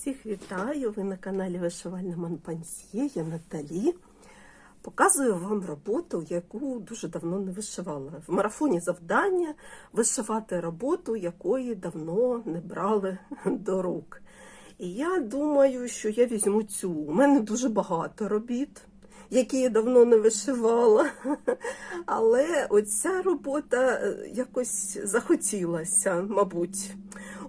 Всіх вітаю! Ви на каналі Вишивальна Манпансьє, я Наталі. Показую вам роботу, яку дуже давно не вишивала. В марафоні завдання вишивати роботу, якої давно не брали до рук. І я думаю, що я візьму цю. У мене дуже багато робіт, які я давно не вишивала. Але оця робота е, якось захотілася, мабуть.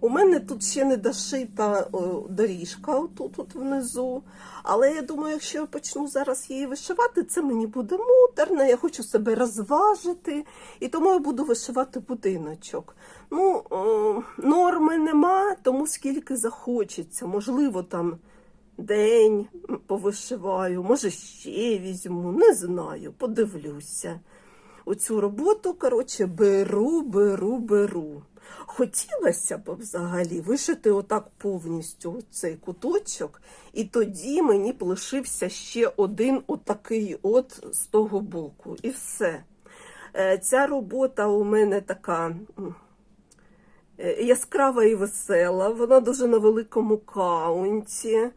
У мене тут ще не дошита доріжка отут от внизу. Але я думаю, якщо я почну зараз її вишивати, це мені буде муторно, я хочу себе розважити, і тому я буду вишивати будиночок. Ну, норми нема, тому скільки захочеться. Можливо, там день повишиваю, може ще візьму, не знаю, подивлюся. Оцю роботу, коротше, беру, беру, беру. Хотілося б взагалі вишити отак повністю цей куточок, і тоді мені б лишився ще один отакий от з того боку. І все. Е, Ця робота у мене така е, яскрава і весела, вона дуже на великому каунті.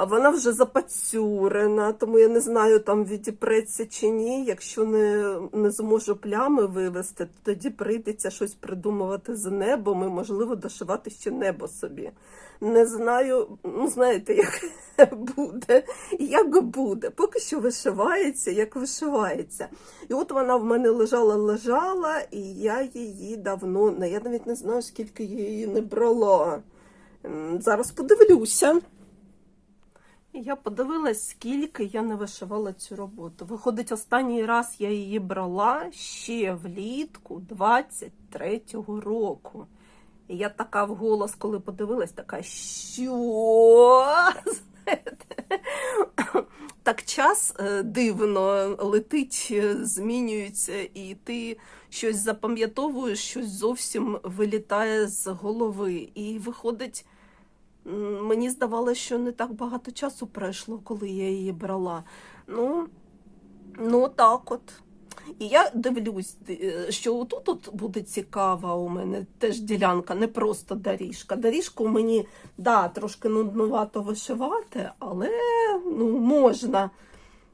А вона вже запацюрена, тому я не знаю, там відіпреться чи ні. Якщо не, не зможу плями вивести, то тоді прийдеться щось придумувати з небом і, можливо, дошивати ще небо собі. Не знаю, ну знаєте, як буде, як буде. Поки що вишивається, як вишивається. І от вона в мене лежала, лежала, і я її давно, я навіть не знаю, скільки я її не брала. Зараз подивлюся. Я подивилась, скільки я не вишивала цю роботу. Виходить, останній раз я її брала ще влітку 23-го року. І я така вголос, коли подивилась, така, що? Знаєте, Так час е, дивно летить, е, змінюється, і ти щось запам'ятовуєш, щось зовсім вилітає з голови. І виходить. Мені здавалося, що не так багато часу пройшло, коли я її брала. Ну, ну так от. І я дивлюсь, е, що отут от буде цікава у мене теж ділянка, не просто доріжка. Доріжку мені да, трошки нуднувато вишивати, але ну, можна.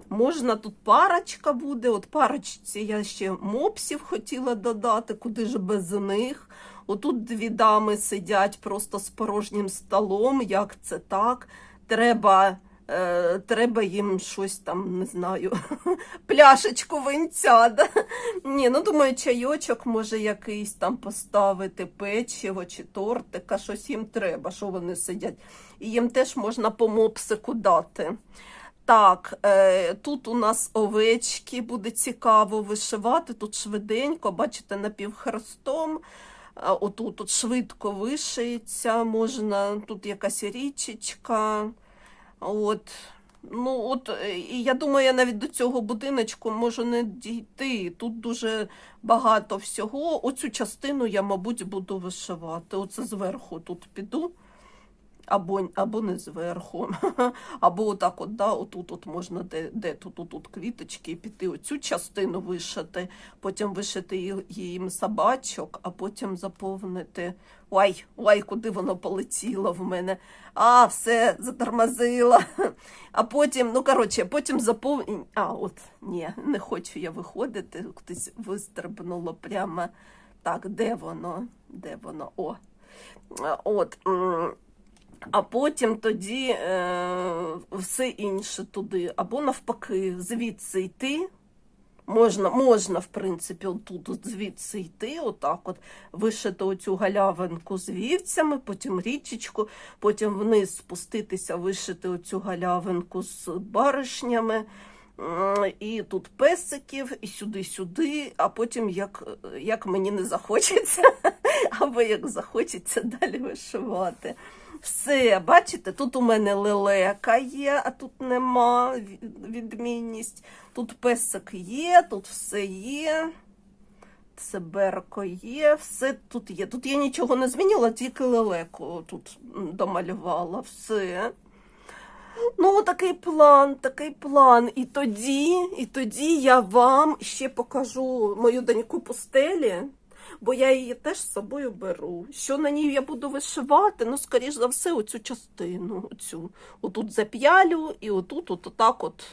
Можна тут парочка буде. От парочці я ще мопсів хотіла додати, куди ж без них. Отут дві дами сидять просто з порожнім столом. Як це так? Треба, е, треба їм щось там, не знаю, пляшечку винця. Да? Ні, ну думаю, чайочок може якийсь там поставити, печиво чи тортика, щось їм треба, що вони сидять. І їм теж можна по мопсику дати. Так, е, тут у нас овечки, буде цікаво вишивати. Тут швиденько, бачите, напівхрестом. Отут от швидко вишиється, можна, тут якась річечка. От. Ну, от, е, і я думаю, я навіть до цього будиночку можу не дійти. Тут дуже багато всього. Оцю частину я, мабуть, буду вишивати. Оце зверху тут піду. Або, або не зверху, або отак от, да, отут от можна, де, де тут, тут квіточки, піти оцю частину вишити, потім вишити їм собачок, а потім заповнити. Ой, ой, куди воно полетіло в мене. А, все, затормозила. А потім, ну коротше, потім заповнити. А, от, ні, не хочу я виходити, кудись вистрибнуло прямо. Так, де воно? Де воно? О. От. А потім тоді е, все інше туди. Або навпаки, звідси йти. Можна, можна, в принципі, отут звідси йти, отак от вишити оцю галявинку з вівцями, потім річечку, потім вниз спуститися, вишити оцю галявинку з баришнями. І тут песиків, і сюди-сюди, а потім як, як мені не захочеться, або як захочеться далі вишивати. Все, бачите, тут у мене лелека є, а тут нема відмінність. Тут песик є, тут все є. Циберко є, все тут є. Тут я нічого не змінила, тільки лелеку тут домалювала. Все. Ну, такий план, такий план. І тоді, і тоді я вам ще покажу мою доньку пустелі. Бо я її теж з собою беру. Що на ній я буду вишивати? Ну, скоріш за все, оцю частину. Оцю. Отут зап'ялю і отут, от отак от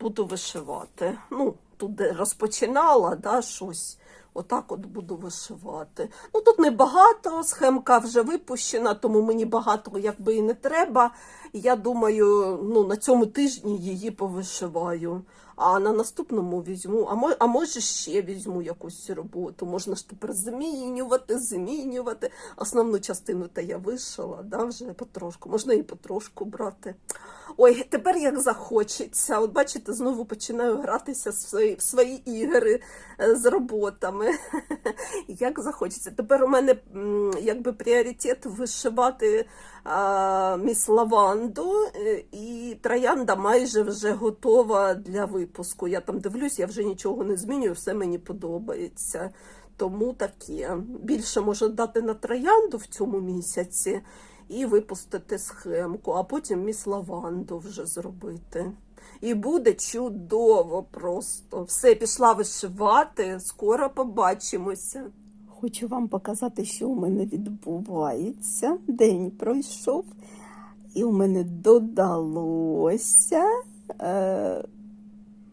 буду вишивати. Ну, тут розпочинала, да, щось. Отак от буду вишивати. Ну тут небагато, схемка вже випущена, тому мені багато якби і не треба. Я думаю, ну на цьому тижні її повишиваю. А на наступному візьму, а мо- а може ще візьму якусь роботу. Можна ж тепер змінювати, змінювати. Основну частину та я вишила, да, вже потрошку. Можна і потрошку брати. Ой, тепер як захочеться. От бачите, знову починаю гратися в свої, в свої ігри е, з роботами. Як захочеться. Тепер у мене якби пріоритет вишивати а, міс Лаванду, е, і троянда майже вже готова для випуску. Я там дивлюсь, я вже нічого не змінюю, все мені подобається. Тому таке. Більше можу дати на троянду в цьому місяці і випустити схемку, а потім міс Лаванду вже зробити. І буде чудово просто. Все, пішла вишивати, скоро побачимося. Хочу вам показати, що у мене відбувається. День пройшов, і у мене додалося е,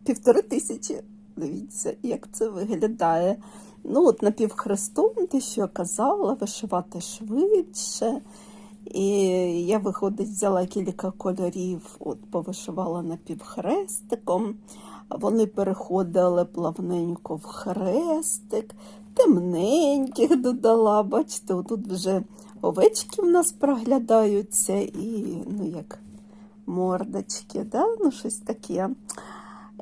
півтори тисячі. Дивіться, як це виглядає. Ну, от напівхрестом, те, що я казала, вишивати швидше. І я, виходить, взяла кілька кольорів, от повишивала напівхрестиком. Вони переходили плавненько в хрестик, темненьких додала. Бачите, отут вже овечки в нас проглядаються і, ну, як мордочки, да? ну, щось таке.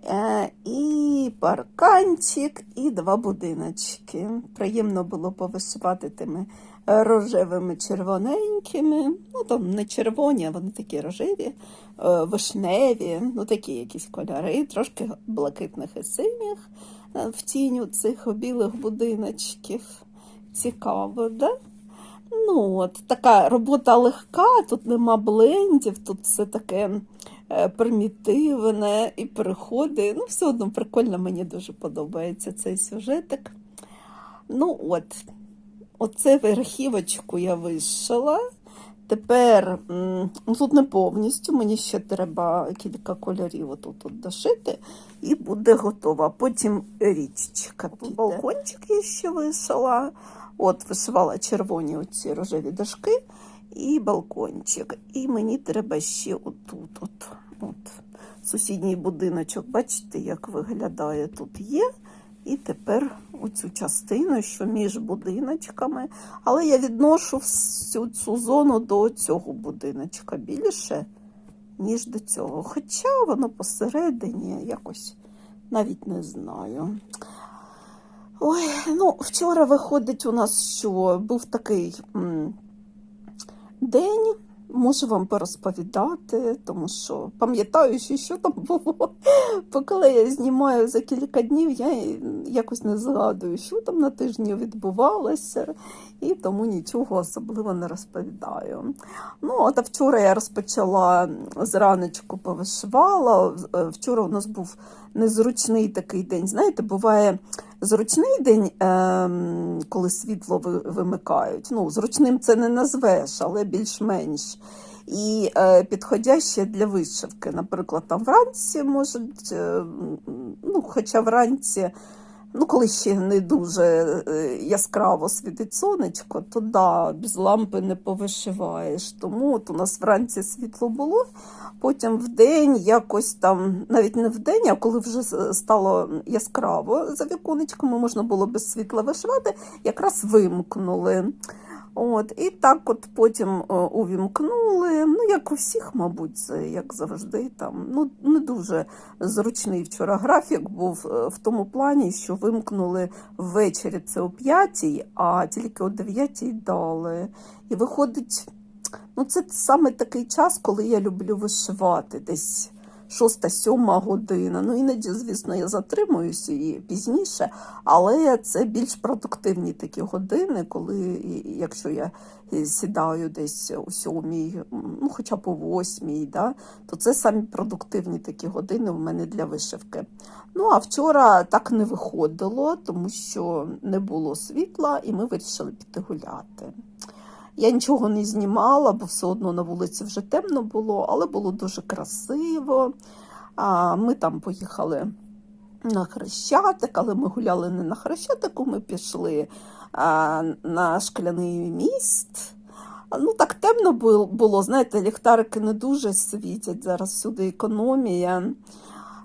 Е, і парканчик, і два будиночки. Приємно було повишивати тими рожевими червоненькими. Ну, там не червоні, а вони такі рожеві, е, вишневі, ну такі якісь кольори, трошки блакитних і синіх е, в тіню цих білих будиночків. Цікаво, да? Ну, от, така робота легка, тут нема блендів, тут все таке е, примітивне і переходи. Ну, все одно прикольно, мені дуже подобається цей сюжетик. Ну, от, оце верхівочку я вишила. Тепер ну, тут не повністю, мені ще треба кілька кольорів отут от дошити, і буде готова. Потім річечка. піде. Балкончик я ще вишила. От вишивала червоні оці рожеві дошки і балкончик. І мені треба ще отут. От, от. Сусідній будиночок, бачите, як виглядає тут є. І тепер оцю частину, що між будиночками. Але я відношу всю цю зону до цього будиночка більше, ніж до цього. Хоча воно посередині якось навіть не знаю. Ой, ну, вчора виходить у нас, що був такий м, день. Можу вам порозповідати, тому що пам'ятаю, що, там було. Бо коли я знімаю за кілька днів, я якось не згадую, що там на тижні відбувалося, і тому нічого особливо не розповідаю. Ну, от а вчора я розпочала зраночку повишивала. Е, Вчора у нас був незручний такий день. Знаєте, буває зручний день, ем, коли світло ви- вимикають. Ну, зручним це не назвеш, але більш-менш. І е, підходяще для вишивки. Наприклад, там вранці можуть, е, ну, хоча вранці, ну, коли ще не дуже е, яскраво світить сонечко, то да, без лампи не повишиваєш. Тому от у нас вранці світло було, потім в день якось там, навіть не в день, а коли вже стало яскраво за віконечками, можна було без світла вишивати, якраз вимкнули. От, і так от потім е, увімкнули. Ну, як у всіх, мабуть, це, як завжди. Там, ну, не дуже зручний вчора графік був е, в тому плані, що вимкнули ввечері це о 5, а тільки о 9 дали. І виходить, ну, це саме такий час, коли я люблю вишивати десь. Шоста-сьома година. Ну, іноді, звісно, я затримуюся і пізніше, але це більш продуктивні такі години, коли, якщо я сідаю десь о сьомій, ну, хоча б о восьмій, да, то це самі продуктивні такі години в мене для вишивки. Ну, а вчора так не виходило, тому що не було світла, і ми вирішили піти гуляти. Я нічого не знімала, бо все одно на вулиці вже темно було, але було дуже красиво. А ми там поїхали на Хрещатик, але ми гуляли не на Хрещатику, ми пішли а, на шкляний міст. Ну, так темно було, знаєте, ліхтарики не дуже світять, зараз всюди економія.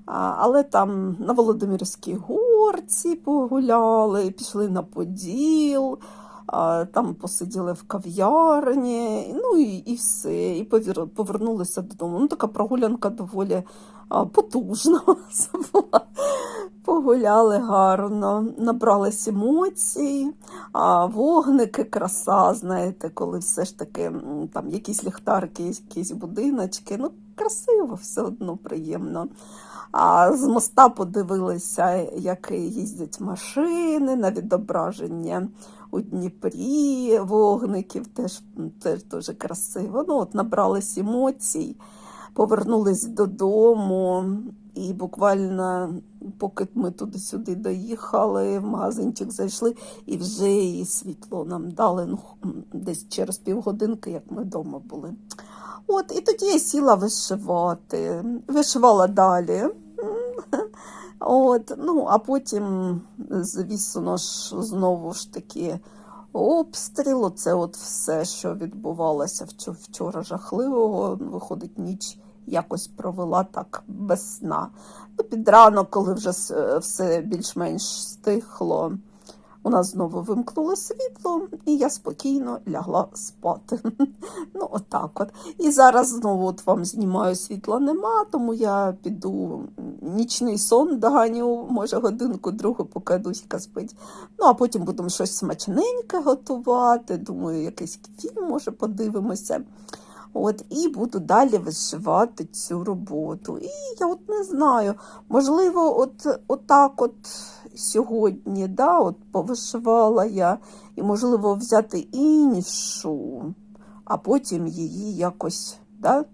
А, Але там на Володимирській горці погуляли, пішли на Поділ, там посиділи в кав'ярні, ну і, і все. І повернулися додому. Ну, така прогулянка доволі потужна була. Погуляли гарно, набрались емоцій, а вогники, краса, знаєте, коли все ж таки там якісь ліхтарки, якісь будиночки. Ну, красиво, все одно приємно. А з моста подивилися, як їздять машини на відображення у Дніпрі, вогників теж, теж дуже красиво. Ну, от набрались емоцій, повернулись додому, і буквально, поки ми туди-сюди доїхали, в магазинчик зайшли, і вже і світло нам дали ну, десь через півгодинки, як ми вдома були. От, і тоді я сіла вишивати, вишивала далі. От, ну, а потім, звісно ж, знову ж таки обстріл. Оце от все, що відбувалося вчора жахливого. Виходить, ніч якось провела так без сна. Ну, під ранок, коли вже все більш-менш стихло, у нас знову вимкнуло світло, і я спокійно лягла спати. Ну, отак от. І зараз знову от вам знімаю світла нема, тому я піду нічний сон доганю, може годинку другу, поки Дуська спить. Ну, а потім будемо щось смачненьке готувати. Думаю, якийсь фільм, може, подивимося. От, і буду далі вишивати цю роботу. І я от не знаю, можливо, от, отак от сьогодні, да, от повишивала я, і можливо взяти іншу, а потім її якось да,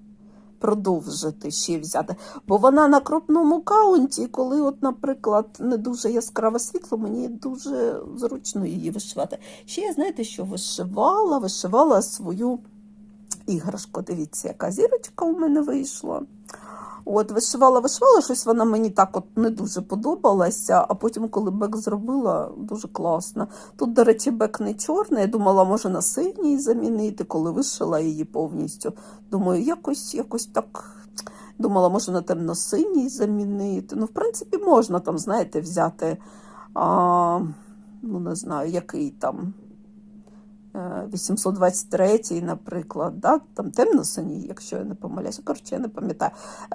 продовжити ще взяти. Бо вона на крупному каунті, коли, от, наприклад, не дуже яскраве світло, мені дуже зручно її вишивати. Ще я знаєте, що вишивала, вишивала свою іграшку. Дивіться, яка зірочка у мене вийшла. От, вишивала, вишивала, щось вона мені так от не дуже подобалася, а потім, коли бек зробила, дуже класно. Тут, до речі, бек не чорний. Я думала, може на синій замінити, коли вишила її повністю. Думаю, якось, якось так. Думала, може на темно-синій замінити. Ну, в принципі, можна там, знаєте, взяти, а, ну не знаю, який там. Е, 823, наприклад, да? там темно-синій, якщо я не помиляюся. Коротше, я не пам'ятаю.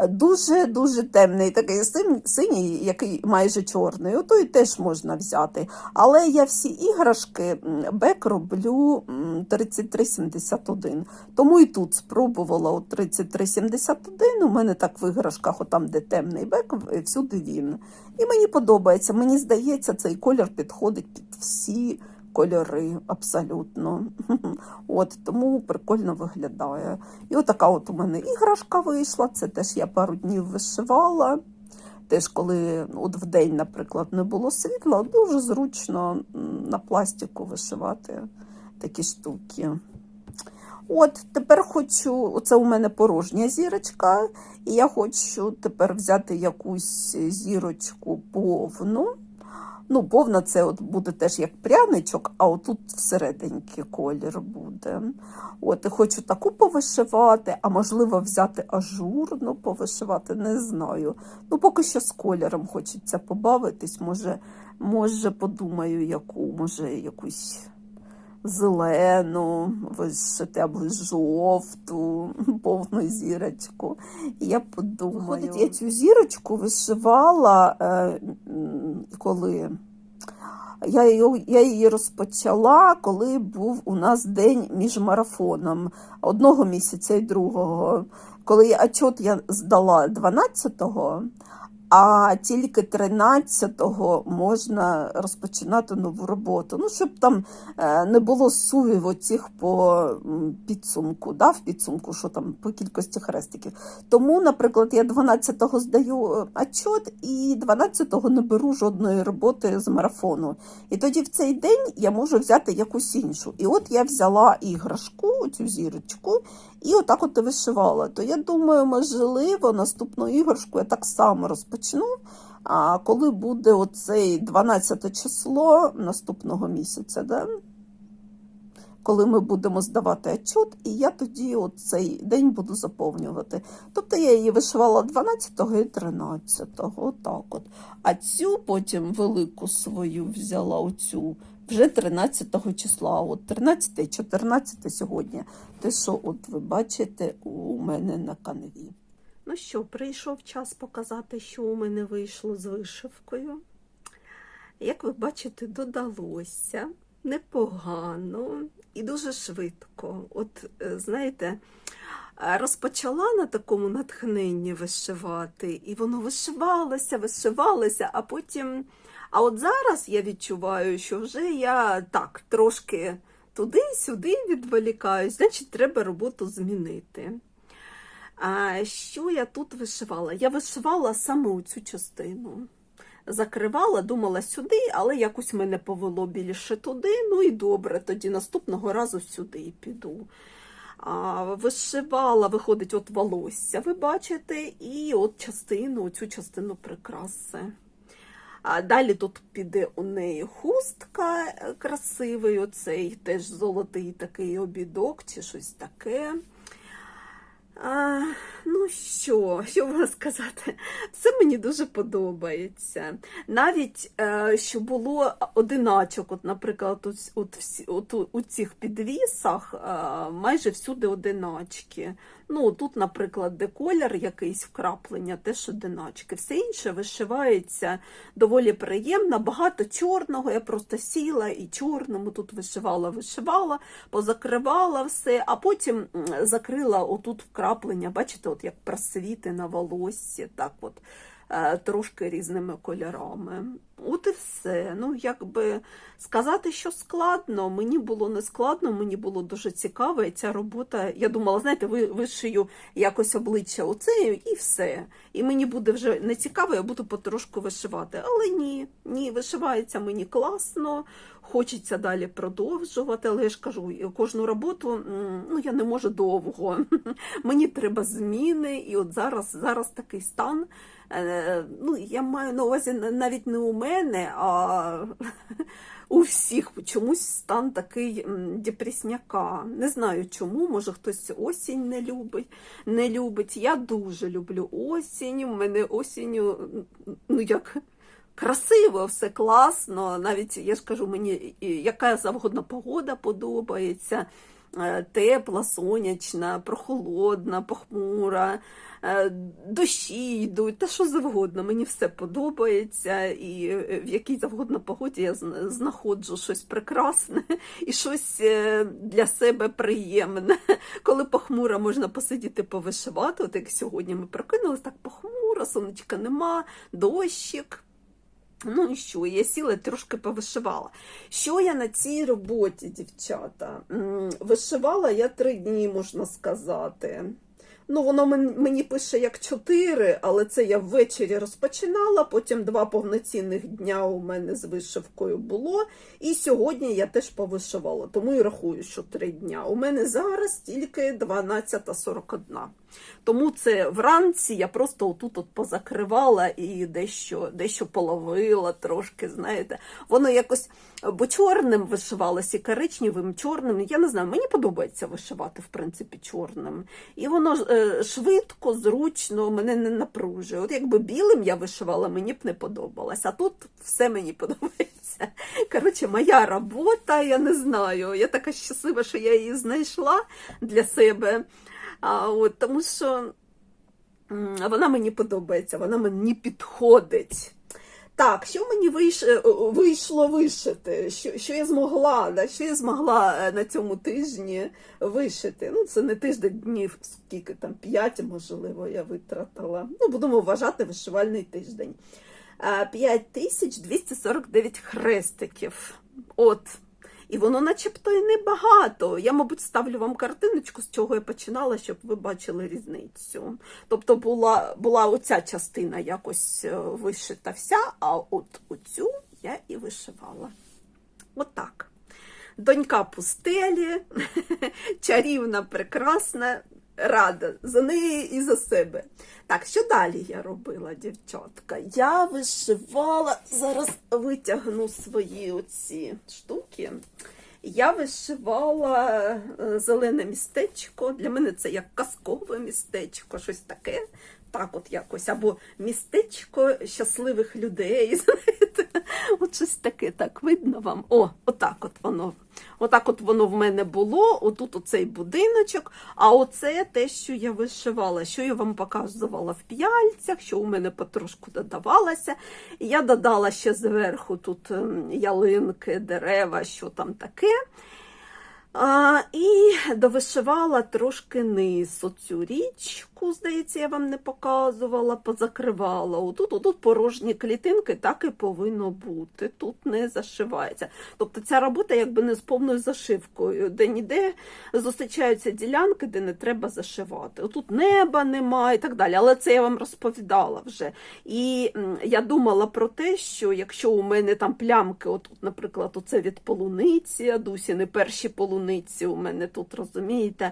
Дуже-дуже темний, такий синій, синій, який майже чорний. Отой теж можна взяти. Але я всі іграшки бек роблю м, 3371. Тому і тут спробувала от 3371. У мене так в іграшках, отам, де темний бек, всюди він. І мені подобається. Мені здається, цей колір підходить під всі кольори абсолютно. От, тому прикольно виглядає. І отака от у мене іграшка вийшла. Це теж я пару днів вишивала. Теж коли от в день, наприклад, не було світла, дуже зручно на пластику вишивати такі штуки. От тепер хочу, оце у мене порожня зірочка, і я хочу тепер взяти якусь зірочку повну. Ну, повна це от буде теж як пряничок, а отут всерединки колір буде. От, і хочу таку повишивати, а можливо взяти ажурну повишивати, не знаю. Ну, поки що з кольором хочеться побавитись. Може, може подумаю, яку, може, якусь зелену вишити або жовту, повну зірочку. І я подумаю. Виходить, я цю зірочку вишивала, е, коли Я її, я її розпочала, коли був у нас день між марафоном одного місяця і другого. Коли я отчет я здала 12-го, а тільки 13-го можна розпочинати нову роботу. Ну, щоб там е, не було сувів оцих по підсумку, да, в підсумку, що там по кількості хрестиків. Тому, наприклад, я 12-го здаю отчет і 12-го не беру жодної роботи з марафону. І тоді в цей день я можу взяти якусь іншу. І от я взяла іграшку, цю зірочку, і отак от вишивала. То я думаю, можливо, наступну іграшку я так само розпочну. А коли буде оцей 12 число наступного місяця, да? коли ми будемо здавати отчет, і я тоді цей день буду заповнювати. Тобто я її вишивала 12-го і 13-го, отак от. А цю потім велику свою взяла оцю вже 13 числа. От 13, 14 сьогодні. Те, що от ви бачите у мене на канві. Ну що, прийшов час показати, що у мене вийшло з вишивкою. Як ви бачите, додалося непогано і дуже швидко. От, е, знаєте, розпочала на такому натхненні вишивати, і воно вишивалося, вишивалося, а потім. А от зараз я відчуваю, що вже я так трошки туди-сюди відволікаюсь, значить, треба роботу змінити. А що я тут вишивала? Я вишивала саме цю частину. Закривала, думала сюди, але якось мене повело більше туди. Ну і добре, тоді наступного разу сюди піду. А, вишивала, виходить, от волосся, ви бачите, і от частину, цю частину прикраси. А далі тут піде у неї хустка е, красивий, оцей теж золотий такий обідок чи щось таке. А, ну що, що вам сказати? Все мені дуже подобається. Навіть е, що було одиначок, от, наприклад, от, от, от, у цих підвісах е, майже всюди одиначки. Ну, тут, наприклад, де колір якийсь вкраплення, теж одиначки. Все інше вишивається доволі приємно. Багато чорного. Я просто сіла і чорному тут вишивала, вишивала, позакривала все, а потім закрила отут вкраплення. Бачите, от як просвіти на волоссі, так от. Е, Трошки різними кольорами. От і все. Ну, якби сказати, що складно, мені було не складно, мені було дуже цікаво. І ця робота, я думала, знаєте, ви, вишию якось обличчя оце і все. І мені буде вже не цікаво, я буду потрошку вишивати. Але ні, ні, вишивається мені класно, хочеться далі продовжувати. Але я ж кажу, кожну роботу ну, я не можу довго. Мені треба зміни, і от зараз, зараз такий стан. Е, Ну, я маю на увазі навіть не у мене, а у всіх чомусь стан такий депресняка. Не знаю чому, може хтось осінь не любить. Не любить. Я дуже люблю осінь. У мене осінню, ну як. Красиво, все класно. Навіть я ж кажу, мені яка завгодна погода подобається. Е, Тепла, сонячна, прохолодна, похмура, е, дощі йдуть, та що завгодно. Мені все подобається, і е, в якій завгодно погоді я знаходжу щось прекрасне і щось для себе приємне. Коли похмуро, можна посидіти повишивати. От як сьогодні ми прокинулись, так похмуро, сонечка нема, дощик. Ну і що, я сіла трошки повишивала. Що я на цій роботі, дівчата? Вишивала я три дні, можна сказати. Ну, воно мен- мені пише як чотири, але це я ввечері розпочинала, потім два повноцінних дня у мене з вишивкою було. І сьогодні я теж повишивала, тому і рахую, що три дня. У мене зараз тільки 12.41. Тому це вранці я просто отут от позакривала і дещо, дещо половила трошки, знаєте. Воно якось, бо чорним вишивалося, і коричневим, чорним. Я не знаю, мені подобається вишивати, в принципі, чорним. І воно ж, е, швидко, зручно, мене не напружує. От якби білим я вишивала, мені б не подобалось. А тут все мені подобається. Коротше, моя робота, я не знаю. Я така щаслива, що я її знайшла для себе. А, от, тому що вона мені подобається, вона мені підходить. Так, що мені е, вийшло вишити? Що, що я змогла, да? що я змогла е, на цьому тижні вишити? Ну, це не тиждень днів, скільки там, п'ять, можливо, я витратила. Ну, будемо вважати вишивальний тиждень. Е, 5249 хрестиків. От. І воно начебто і небагато. Я, мабуть, ставлю вам картиночку, з чого я починала, щоб ви бачили різницю. Тобто була, була оця частина якось е, вишита вся, а от оцю я і вишивала. Отак. Донька пустелі, чарівна, прекрасна, рада за неї і за себе. Так, що далі я робила, дівчатка? Я вишивала, зараз витягну свої оці штуки. Я вишивала е, зелене містечко. Для мене це як казкове містечко, щось таке. Так, от якось, або містечко щасливих людей. Знаєте, от щось таке, так видно вам. О, отак от воно. Отак от воно в мене було. Отут оцей будиночок. А оце те, що я вишивала, що я вам показувала в п'яльцях, що у мене потрошку додавалося. Я додала ще зверху тут ем, ялинки, дерева, що там таке. А, і довишивала трошки низ оцю річку, здається, я вам не показувала, позакривала. Отут, отут порожні клітинки, так і повинно бути. Тут не зашивається. Тобто ця робота якби не з повною зашивкою, де ніде зустрічаються ділянки, де не треба зашивати. Отут неба немає і так далі. Але це я вам розповідала вже. І я думала про те, що якщо у мене там плямки, отут, наприклад, оце від полуниці, Адусі, не перші полуниці у мене тут, розумієте.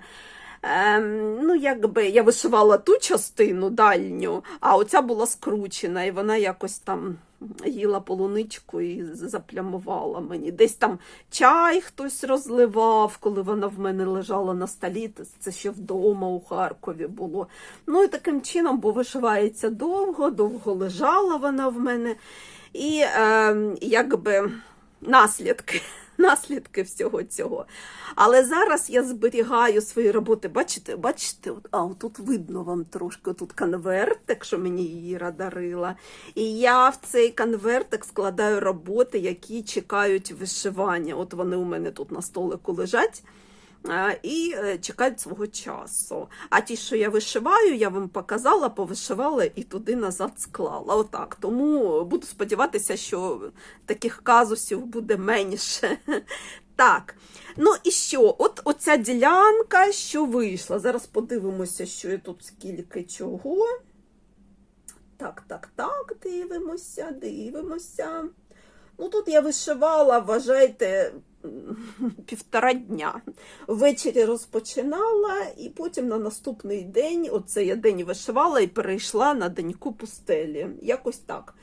Ем, ну, якби я вишивала ту частину дальню, а оця була скручена, і вона якось там їла полуничку і заплямувала мені. Десь там чай хтось розливав, коли вона в мене лежала на столі. Це ще вдома у Харкові було. Ну і таким чином, бо вишивається довго, довго лежала вона в мене. І ем, якби наслідки. Наслідки всього цього. Але зараз я зберігаю свої роботи. Бачите, бачите, а тут видно вам трошки тут конвертик, що мені Іра дарила. І я в цей конвертик складаю роботи, які чекають вишивання. От вони у мене тут на столику лежать. І е, чекають свого часу. А ті, що я вишиваю, я вам показала, повишивала і туди назад склала. Отак. Тому буду сподіватися, що таких казусів буде менше. Так, ну і що? От оця ділянка, що вийшла. Зараз подивимося, що я тут скільки чого. Так, так, так, дивимося, дивимося. Ну, тут я вишивала, вважайте, півтора дня. Ввечері розпочинала, і потім на наступний день, оце я день вишивала і перейшла на доньку пустелі. Якось так.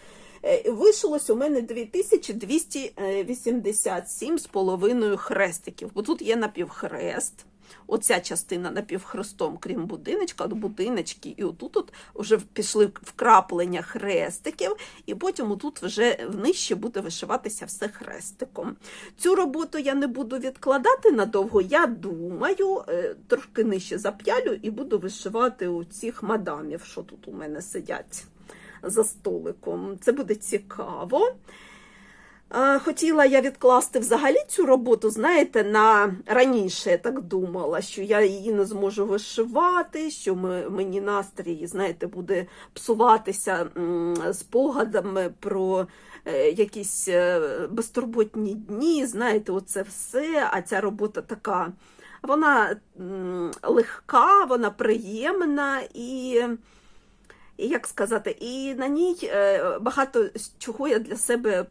Е, Вишилось у мене 2287 з половиною хрестиків, бо тут є напівхрест. Оця частина напівхрестом, крім будиночка, от будиночки, і отут от вже пішли вкраплення хрестиків, і потім отут вже нижче буде вишиватися все хрестиком. Цю роботу я не буду відкладати надовго. Я думаю, е, трошки нижче зап'ялю і буду вишивати у цих мадамів, що тут у мене сидять за столиком. Це буде цікаво. Хотіла я відкласти взагалі цю роботу, знаєте, на раніше я так думала, що я її не зможу вишивати, що мені настрій, знаєте, буде псуватися спогадами про е, якісь е, безтурботні дні. Знаєте, оце все. А ця робота така, вона легка, вона приємна і. Як сказати, і на ній е, багато чого я для себе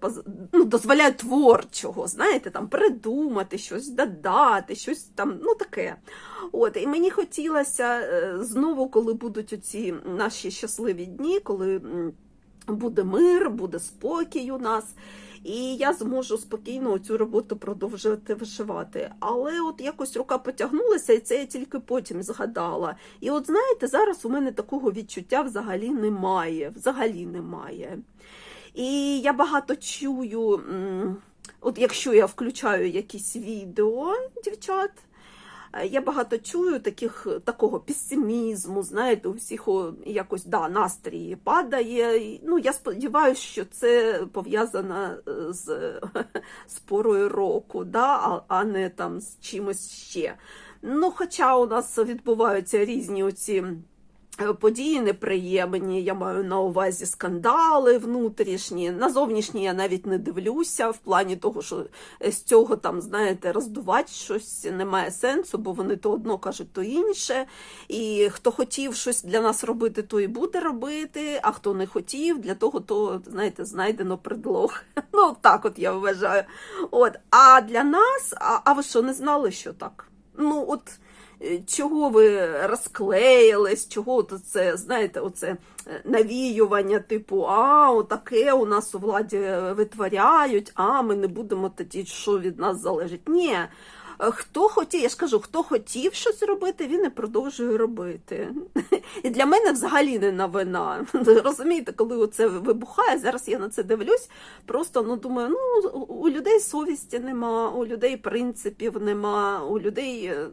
ну, дозволяю творчого, знаєте, там придумати щось, додати, щось там, ну таке. От, і мені хотілося е, знову, коли будуть оці наші щасливі дні, коли буде мир, буде спокій у нас. І я зможу спокійно цю роботу продовжувати вишивати. Але от якось рука потягнулася, і це я тільки потім згадала. І от знаєте, зараз у мене такого відчуття взагалі немає. Взагалі немає. І я багато чую, от якщо я включаю якісь відео, дівчат. Е, Я багато чую таких, такого песимізму, знаєте, у всіх якось да, настрій падає. Ну, я сподіваюся, що це пов'язано е, з, з порою року, да, а, не там з чимось ще. Ну, хоча у нас відбуваються різні оці е, події неприємні, я маю на увазі скандали внутрішні. На зовнішні я навіть не дивлюся, в плані того, що з цього там, знаєте, роздувати щось немає сенсу, бо вони то одно кажуть, то інше. І хто хотів щось для нас робити, то і буде робити, а хто не хотів, для того, то, знаєте, знайдено предлог. Ну, так от я вважаю. От. А для нас, а, а ви що, не знали, що так? Ну, от е, чого ви розклеїлись, чого от це, знаєте, оце е, навіювання, типу, а, отаке у нас у владі витворяють, а ми не будемо тоді, що від нас залежить. Ні. Хто хотів, я ж кажу, хто хотів щось робити, він і продовжує робити. І для мене взагалі не новина. Розумієте, коли оце вибухає, зараз я на це дивлюсь, просто ну думаю, ну у людей совісті нема, у людей принципів нема, у людей е,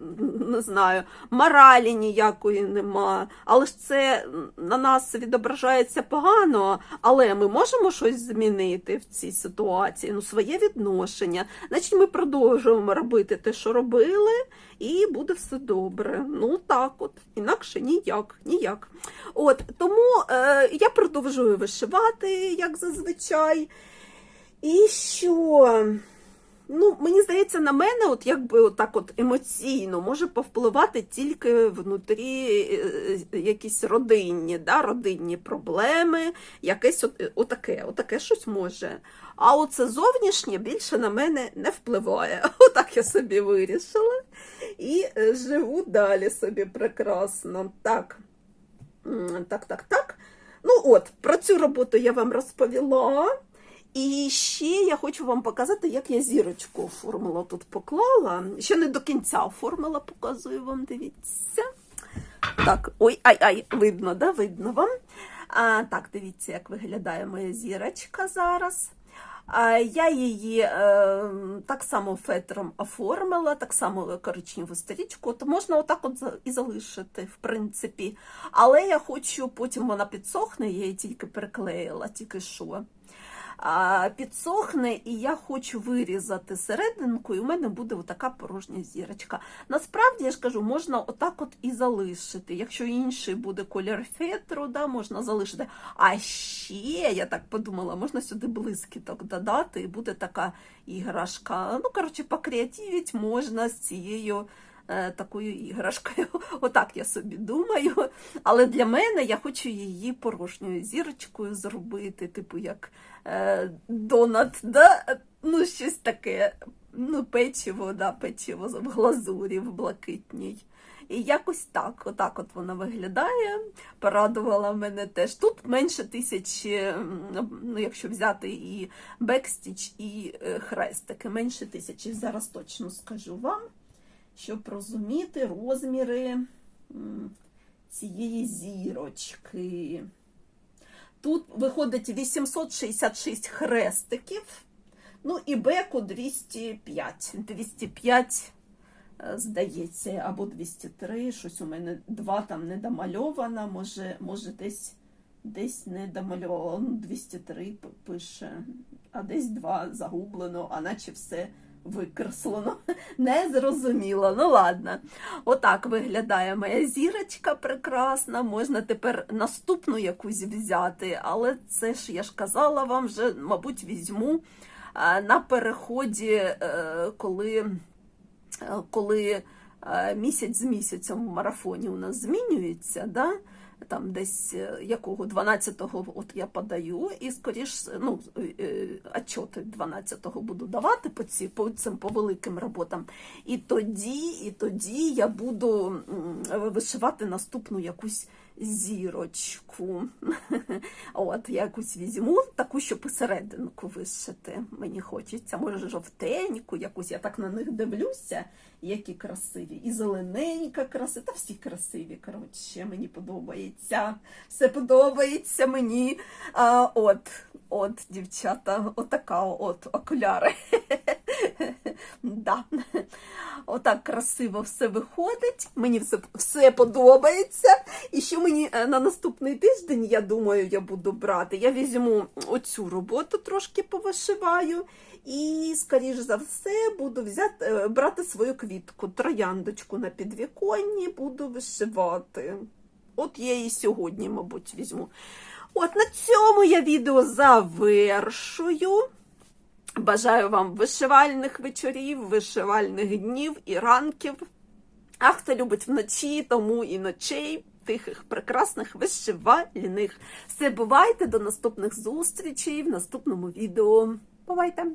не знаю, моралі ніякої нема. Але ж це на нас відображається погано, але ми можемо щось змінити в цій ситуації, ну своє відношення. Значить, ми продовжуємо робити те, що робили, і буде все добре. Ну так от, інакше ніяк, ніяк. От тому е, я продовжую вишивати, як зазвичай. І що? Ну, мені здається, на мене, от якби отак от емоційно може повпливати тільки внутрі е, якісь родинні, да, родинні проблеми, якесь от, е, отаке, отаке щось може. А оце зовнішнє більше на мене не впливає. Отак я собі вирішила. І е, живу далі собі прекрасно. Так, так, так, так. Ну от, про цю роботу я вам розповіла. І ще я хочу вам показати, як я зірочку оформила тут поклала. Ще не до кінця оформила, показую вам, дивіться. Так, ой, ай, ай, видно, да? Видно вам. А, так, дивіться, як виглядає моя зірочка зараз. Я її е, так само фетром оформила, так само коричневу стрічку. То можна отак от і залишити, в принципі. Але я хочу, потім вона підсохне, я її тільки приклеїла, тільки що підсохне, і я хочу вирізати серединку, і у мене буде отака порожня зірочка. Насправді, я ж кажу, можна отак от і залишити. Якщо інший буде колір фетру, да, можна залишити. А ще, я так подумала, можна сюди блискіток додати, і буде така іграшка. Ну, коротше, покреативити можна з цією такою іграшкою. Отак я собі думаю. Але для мене я хочу її порожньою зірочкою зробити, типу як е, донат, да? ну щось таке. Ну, печиво, да, печиво в глазурі, в блакитній. І якось так, отак от вона виглядає. Порадувала мене теж. Тут менше тисячі, ну, якщо взяти і бекстіч, і е, хрестики, менше тисячі. Зараз точно скажу вам, щоб розуміти розміри цієї зірочки. Тут виходить 866 хрестиків, ну і беку 205. 205 е, здається, або 203, щось у мене два там не домальовано, може, може десь, десь не домальовано, Ну, 203 пише, а десь два загублено, а наче все викреслено. Не зрозуміло. Ну ладно. Отак виглядає моя зірочка прекрасна. Можна тепер наступну якусь взяти, але це ж я ж казала вам вже, мабуть, візьму на переході, е, коли е, коли е, місяць з місяцем в марафоні у нас змінюється, да? Там десь е, якого 12-го от я подаю, і скоріш ну, е, отчоти 12-го буду давати по, ці, по цим по великим роботам. І тоді, і тоді я буду вишивати наступну якусь зірочку. От, я якусь візьму, таку, що посерединку вишити. Мені хочеться, може, жовтеньку, якусь. Я так на них дивлюся, які красиві. І зелененька красива, та всі красиві. Коротше, мені подобається. Все подобається мені. А, от, от, дівчата, отака от окуляри. Отак красиво все виходить. Мені все, все подобається. І що мені е, на наступний тиждень, я думаю, я буду брати. Я візьму оцю роботу, трошки повишиваю. І, скоріш за все, буду взяти, е, брати свою квітку, трояндочку на підвіконні, буду вишивати. От я її сьогодні, мабуть, візьму. От на цьому я відео завершую. Бажаю вам вишивальних вечорів, вишивальних днів і ранків. А хто любить вночі, тому і ночей, тихих, прекрасних, вишивальних. Все, бувайте, до наступних зустрічей в наступному відео. Бувайте!